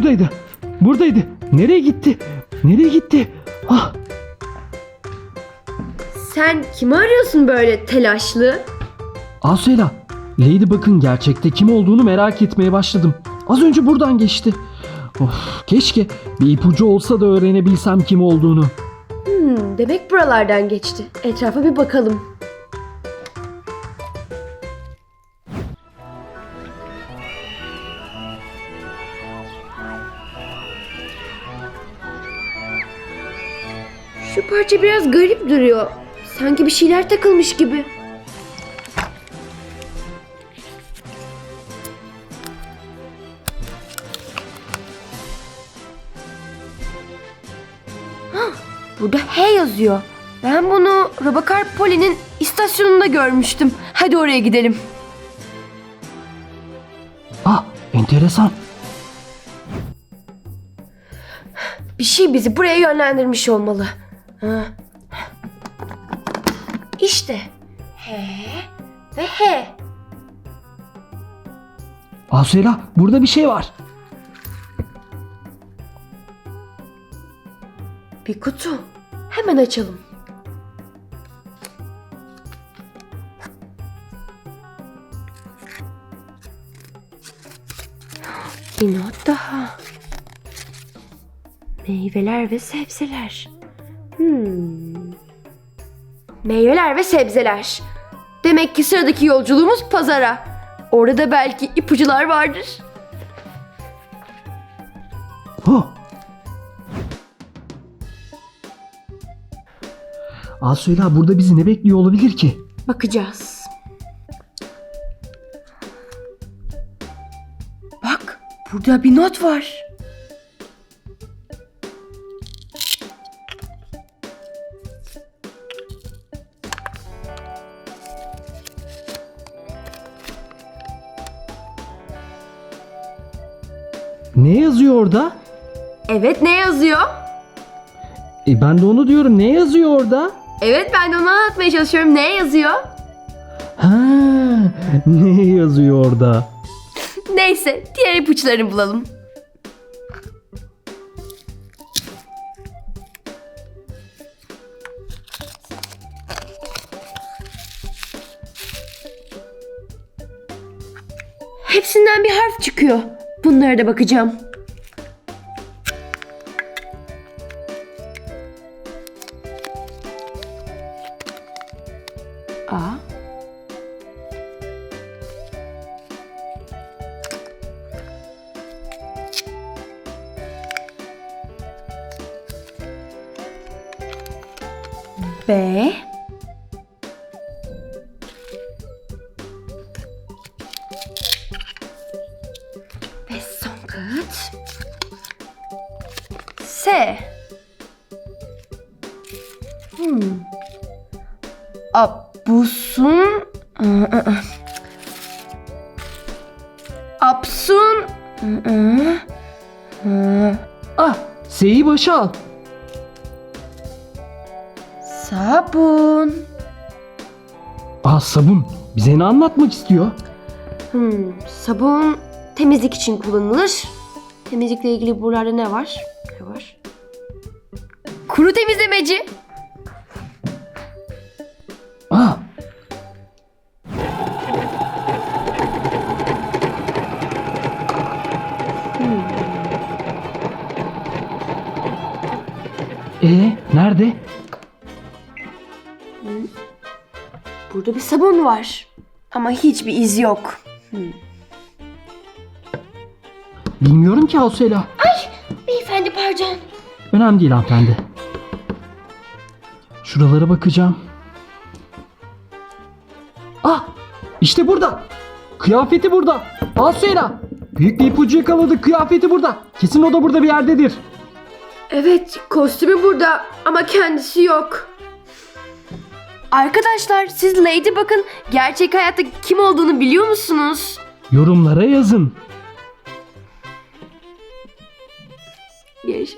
buradaydı. Buradaydı. Nereye gitti? Nereye gitti? Ah, Sen kimi arıyorsun böyle telaşlı? Asela. Ladybug'ın gerçekte kim olduğunu merak etmeye başladım. Az önce buradan geçti. Of, keşke bir ipucu olsa da öğrenebilsem kim olduğunu. Hmm, demek buralardan geçti. Etrafa bir bakalım. Şu parça biraz garip duruyor. Sanki bir şeyler takılmış gibi. Burada H yazıyor. Ben bunu Robokar Poli'nin istasyonunda görmüştüm. Hadi oraya gidelim. Ah, enteresan. Bir şey bizi buraya yönlendirmiş olmalı. İşte. H ve H. Asela, burada bir şey var. Bir kutu. Hemen açalım. Bir not daha. Meyveler ve sebzeler. Hmm. Meyveler ve sebzeler. Demek ki sıradaki yolculuğumuz pazara. Orada belki ipucular vardır. Oh. Asela burada bizi ne bekliyor olabilir ki? Bakacağız. Bak, burada bir not var. Ne yazıyor orada? Evet, ne yazıyor? E ben de onu diyorum. Ne yazıyor orada? Evet, ben de onu anlatmaya çalışıyorum. Ne yazıyor? Ha, ne yazıyor orada? Neyse, diğer ipuçlarını bulalım. Hepsinden bir harf çıkıyor. Bunlara da bakacağım. A. B. S. Hmm. Abusun. Apsun. Ah, S'yi başa al. Sabun. Ah sabun. Bize ne anlatmak istiyor? Hmm, sabun temizlik için kullanılır. Temizlikle ilgili buralarda ne var? Ne var? Kuru temizlemeci. Ah. E nerede? Burada bir sabun var. Ama hiçbir iz yok. Bilmiyorum ki Asela. Beyefendi pardon. Önemli değil hanımefendi. Şuralara bakacağım. Ah! işte burada. Kıyafeti burada. Asela. Büyük bir ipucu yakaladık. Kıyafeti burada. Kesin o da burada bir yerdedir. Evet, kostümü burada ama kendisi yok. Arkadaşlar siz Ladybug'ın gerçek hayatta kim olduğunu biliyor musunuz? Yorumlara yazın. 也是